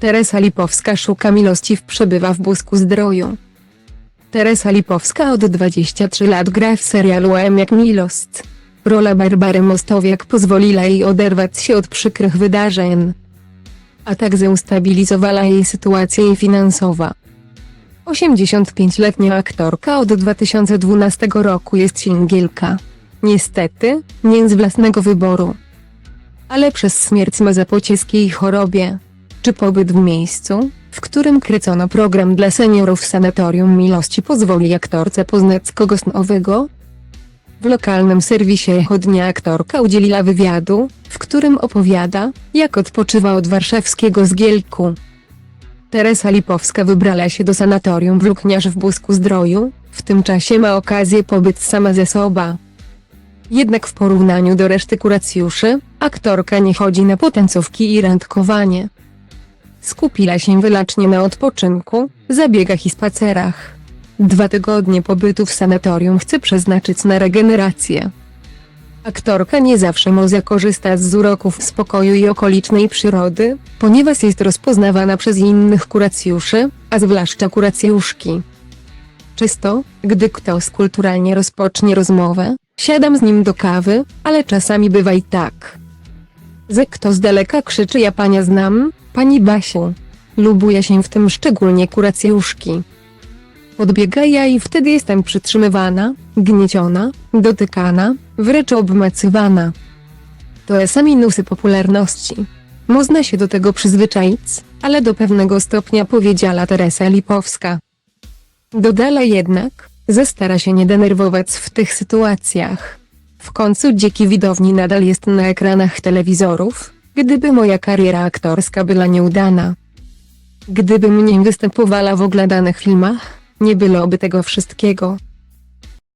Teresa Lipowska szuka miłości w przebywa w Busku Zdroju. Teresa Lipowska od 23 lat gra w serialu M jak Milost. Rola Barbary Mostowiak pozwoliła jej oderwać się od przykrych wydarzeń. A także ustabilizowała jej sytuację finansowa. 85-letnia aktorka od 2012 roku jest singielka. Niestety, nie z własnego wyboru. Ale przez śmierć ma po cieskiej chorobie. Czy pobyt w miejscu, w którym kręcono program dla seniorów w sanatorium Miłości pozwoli aktorce poznać kogoś nowego? W lokalnym serwisie Echo Dnia aktorka udzieliła wywiadu, w którym opowiada, jak odpoczywa od warszawskiego zgielku. Teresa Lipowska wybrała się do sanatorium w Lukniarz w Busku Zdroju, w tym czasie ma okazję pobyć sama ze sobą. Jednak w porównaniu do reszty kuracjuszy, aktorka nie chodzi na potencówki i randkowanie. Skupiła się wyłącznie na odpoczynku, zabiegach i spacerach. Dwa tygodnie pobytu w sanatorium chce przeznaczyć na regenerację. Aktorka nie zawsze może korzystać z uroków spokoju i okolicznej przyrody, ponieważ jest rozpoznawana przez innych kuracjuszy, a zwłaszcza kuracjuszki. Czysto, gdy ktoś kulturalnie rozpocznie rozmowę, siadam z nim do kawy, ale czasami bywa i tak. Że kto z daleka krzyczy ja pania znam, pani Basiu. Lubuje się w tym szczególnie kuracjuszki. Podbiega ja i wtedy jestem przytrzymywana, gnieciona, dotykana, wręcz obmacywana. To są minusy popularności. Można się do tego przyzwyczaić, ale do pewnego stopnia powiedziała Teresa Lipowska. Dodala jednak, że stara się nie denerwować w tych sytuacjach. W końcu dzięki widowni nadal jest na ekranach telewizorów, gdyby moja kariera aktorska była nieudana. Gdybym nie występowała w oglądanych filmach, nie byłoby tego wszystkiego.